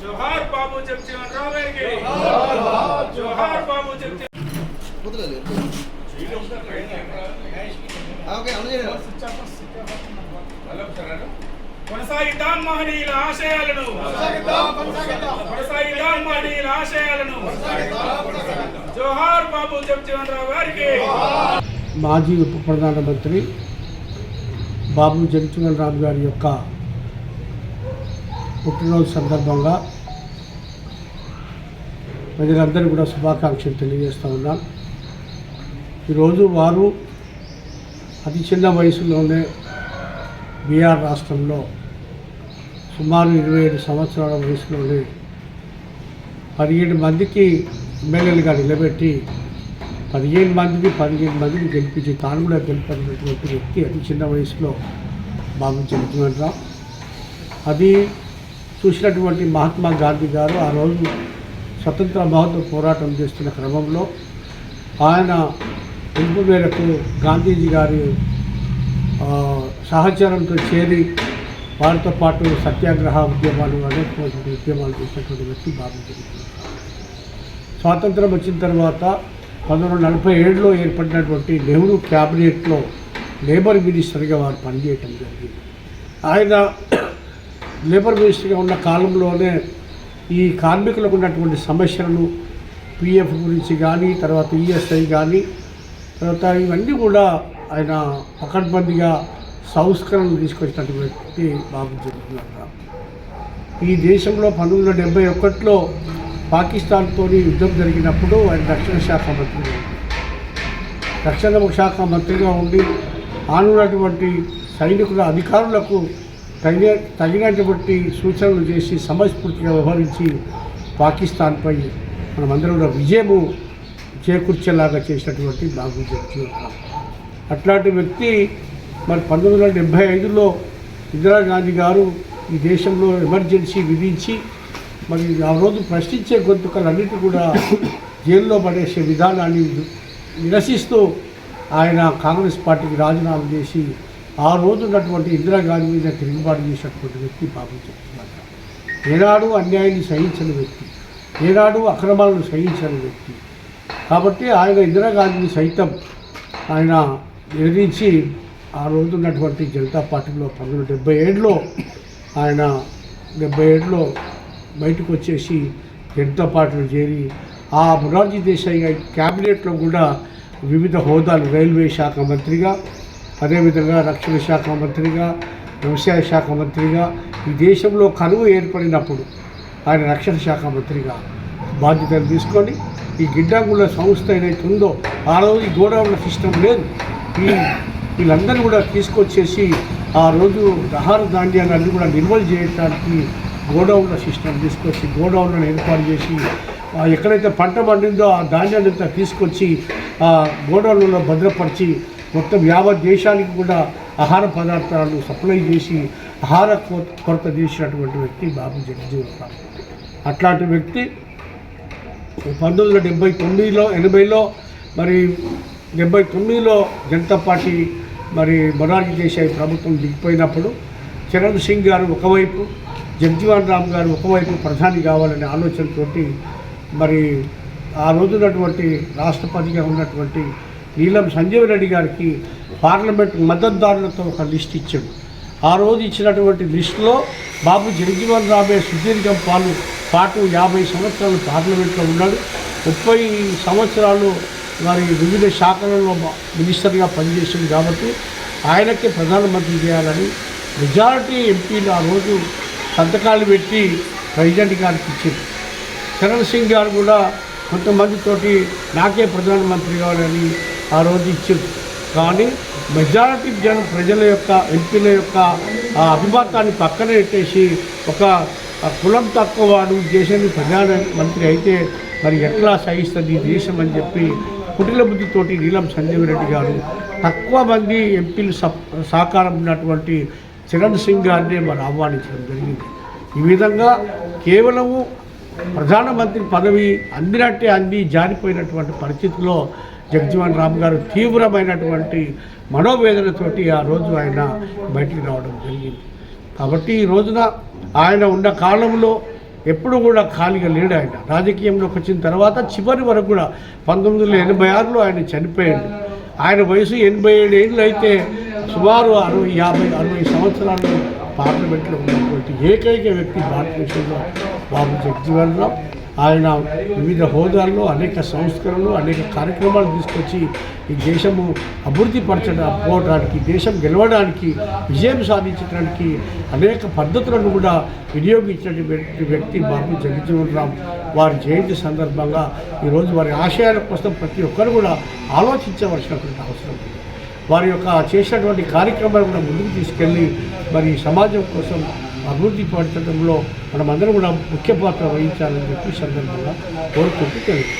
జోహార్ బాబు జగజీవన్ రావు గారికి జోహార్ బాబు జగజీవన్ కొనసాగిద్దాం మహనీయుల ఆశయాలను. కొనసాగిద్దాం మహనీయుల ఆశయాలను. జోహార్ బాబు జగజీవన్ రావు గారికి మాజీ ఉప ప్రధానమంత్రి బాబు జగజీవన్ రామ్ గారి యొక్క పుట్టినరోజు సందర్భంగా ప్రజలందరికీ కూడా శుభాకాంక్షలు తెలియజేస్తూ ఉన్నాను ఈరోజు వారు అతి చిన్న వయసులోనే బీహార్ రాష్ట్రంలో సుమారు ఇరవై ఏడు సంవత్సరాల వయసులోనే పదిహేడు మందికి ఎమ్మెల్యేలుగా నిలబెట్టి పదిహేను మందికి పదిహేను మందిని గెలిపించి తాను కూడా గెలిపినటువంటి వ్యక్తి అతి చిన్న వయసులో బాబు జగజ్జీవన్ అది చూసినటువంటి మహాత్మా గాంధీ గారు ఆ రోజు స్వతంత్ర మహత్వ పోరాటం చేస్తున్న క్రమంలో ఆయన పిలుపు మేరకు గాంధీజీ గారి సహచరంతో చేరి వారితో పాటు సత్యాగ్రహ ఉద్యమాలు అనేకటువంటి ఉద్యమాలు చేసినటువంటి వ్యక్తి బాబు స్వాతంత్రం వచ్చిన తర్వాత పంతొమ్మిది వందల నలభై ఏడులో ఏర్పడినటువంటి నెహ్రూ క్యాబినెట్లో లేబర్ మినిస్టర్గా వారు పనిచేయటం జరిగింది. ఆయన లేబర్ మినిస్టర్గా ఉన్న కాలంలోనే ఈ కార్మికులకు ఉన్నటువంటి సమస్యలను పిఎఫ్ గురించి కానీ తర్వాత ఈఎస్ఐ కానీ తర్వాత ఇవన్నీ కూడా ఆయన పకడ్బందీగా సంస్కరణలు తీసుకొచ్చినటువంటి వ్యక్తి బాబు ఈ దేశంలో పంతొమ్మిది వందల డెబ్బై ఒకటిలో పాకిస్తాన్తో యుద్ధం జరిగినప్పుడు ఆయన రక్షణ శాఖ మంత్రిగా ఉంది రక్షణ శాఖ మంత్రిగా ఉండి ఆనున్నటువంటి సైనికుల అధికారులకు తగిన తగినటువంటి సూచనలు చేసి సమస్ఫూర్తిగా వ్యవహరించి పాకిస్తాన్పై మనమందరం కూడా విజయము చేకూర్చేలాగా చేసినటువంటి బాబు అట్లాంటి వ్యక్తి మరి పంతొమ్మిది వందల డెబ్భై ఐదులో ఇందిరాగాంధీ గారు ఈ దేశంలో ఎమర్జెన్సీ విధించి మరి ఆ రోజు ప్రశ్నించే గొంతుకలన్నిటి కూడా జైల్లో పడేసే విధానాన్ని నిరసిస్తూ ఆయన కాంగ్రెస్ పార్టీకి రాజీనామా చేసి ఆ రోజు ఉన్నటువంటి ఇందిరాగాంధీ మీద తిరుగుబాటు చేసినటువంటి వ్యక్తి బాబు చెప్తున్నారు ఏనాడు అన్యాయాన్ని సహించని వ్యక్తి. ఏనాడు అక్రమాలను సహించని వ్యక్తి. కాబట్టి ఆయన ఇందిరాగాంధీని సైతం ఆయన ఎదిరించి ఆ రోజు ఉన్నటువంటి జనతా పార్టీలో పంతొమ్మిది వందల డెబ్బై ఏడులో ఆయన డెబ్బై ఏడులో బయటకు వచ్చేసి జనతా పార్టీలో చేరి ఆ మొరార్జీ దేశాయి గారి క్యాబినెట్లో కూడా వివిధ హోదాలు రైల్వే శాఖ మంత్రిగా అదేవిధంగా రక్షణ శాఖ మంత్రిగా వ్యవసాయ శాఖ మంత్రిగా ఈ దేశంలో కరువు ఏర్పడినప్పుడు ఆయన రక్షణ శాఖ మంత్రిగా బాధ్యతలు తీసుకొని ఈ గిడ్డంగుల సంస్థ ఏదైతే ఉందో ఆ రోజు ఈ గోడౌన్ల సిస్టమ్ లేదు. ఈ వీళ్ళందరినీ కూడా తీసుకొచ్చేసి ఆ రోజు ఆహార ధాన్యాలన్నీ కూడా నిల్వలు చేయడానికి గోడౌన్ల సిస్టమ్ తీసుకొచ్చి గోడౌన్లను ఏర్పాటు చేసి ఎక్కడైతే పంట పండిందో ఆ ధాన్యాన్ని అంతా తీసుకొచ్చి ఆ గోడౌన్లలో భద్రపరిచి మొత్తం యావత్ దేశానికి కూడా ఆహార పదార్థాలు సప్లై చేసి ఆహార కొరత కొరత తీసినటువంటి వ్యక్తి బాబు జగజీవన్ అట్లాంటి వ్యక్తి పంతొమ్మిది వందల డెబ్బై తొమ్మిదిలో ఎనభైలో మరి డెబ్బై తొమ్మిదిలో జనతా పార్టీ మరి మొరార్జీ దేశాయి ప్రభుత్వం దిగిపోయినప్పుడు చరణ్ సింగ్ గారు ఒకవైపు జగ్జీవన్ రామ్ గారు ఒకవైపు ప్రధాని కావాలనే ఆలోచనతోటి మరి ఆ రోజున్నటువంటి రాష్ట్రపతిగా ఉన్నటువంటి నీలం సంజీవ్ రెడ్డి గారికి పార్లమెంట్ మద్దతుదారులతో ఒక లిస్ట్ ఇచ్చాడు. ఆ రోజు ఇచ్చినటువంటి లిస్టులో బాబు జగజీవన్ రాబే సుదీర్ఘం పాలు పాటు యాభై సంవత్సరాలు పార్లమెంట్లో ఉన్నాడు. ముప్పై సంవత్సరాలు వారి వివిధ శాఖలలో మినిస్టర్గా పనిచేసింది కాబట్టి ఆయనకే ప్రధానమంత్రి చేయాలని మెజారిటీ ఎంపీలు ఆ రోజు సంతకాలు పెట్టి ప్రెసిడెంట్ గారికి ఇచ్చింది చరణ్ సింగ్ గారు కూడా కొంతమందితోటి నాకే ప్రధానమంత్రి కావాలని ఆ రోజు ఇచ్చింది కానీ మెజారిటీ జన ప్రజల యొక్క ఎంపీల యొక్క ఆ అభిమతాన్ని పక్కన పెట్టేసి ఒక కులం తక్కువ వాడు దేశానికి ప్రధానమంత్రి అయితే మరి ఎట్లా సహిస్తుంది దేశం అని చెప్పి కుటిల బుద్ధితోటి నీలం సంజీవ్ రెడ్డి గారు తక్కువ మంది ఎంపీలు సహకారం ఉన్నటువంటి చరణ్ సింగ్ గారిని మరి ఆహ్వానించడం జరిగింది. ఈ విధంగా కేవలము ప్రధానమంత్రి పదవి అందినట్టే అంది జారిపోయినటువంటి పరిస్థితిలో జగ్జీవన్ రామ్ గారు తీవ్రమైనటువంటి మనోవేదనతోటి ఆ రోజు ఆయన బయటికి రావడం జరిగింది. కాబట్టి ఈ రోజున ఆయన ఉన్న కాలంలో ఎప్పుడు కూడా ఖాళీగా లేడు ఆయన. రాజకీయంలోకి వచ్చిన తర్వాత చివరి వరకు కూడా పంతొమ్మిది వందల ఎనభై ఆరులో ఆయన చనిపోయాడు. ఆయన వయసు ఎనభై ఏడు ఏళ్ళు అయితే సుమారు అరవై యాభై అరవై సంవత్సరాలు పార్లమెంట్లో ఉన్నటువంటి ఏకైక వ్యక్తి భారతదేశంలో బాబు జగ్జీవన్ రామ్. ఆయన వివిధ హోదాల్లో అనేక సంస్కరణలు అనేక కార్యక్రమాలు తీసుకొచ్చి ఈ దేశము అభివృద్ధి పరచడం పోవడానికి దేశం గెలవడానికి విజయం సాధించడానికి అనేక పద్ధతులను కూడా వినియోగించినటువంటి వ్యక్తి బాబు జగజీవన్ వారి జయంతి సందర్భంగా ఈరోజు వారి ఆశయాల కోసం ప్రతి ఒక్కరు కూడా ఆలోచించవలసినటువంటి అవసరం ఉంది. వారి యొక్క చేసినటువంటి కార్యక్రమాలు కూడా ముందుకు తీసుకెళ్ళి మరి సమాజం కోసం అభివృద్ధి పడటంలో మనమందరం కూడా ముఖ్య పాత్ర వహించాలని చెప్పి సందర్భంగా కోరుకుంటూ తెలుగు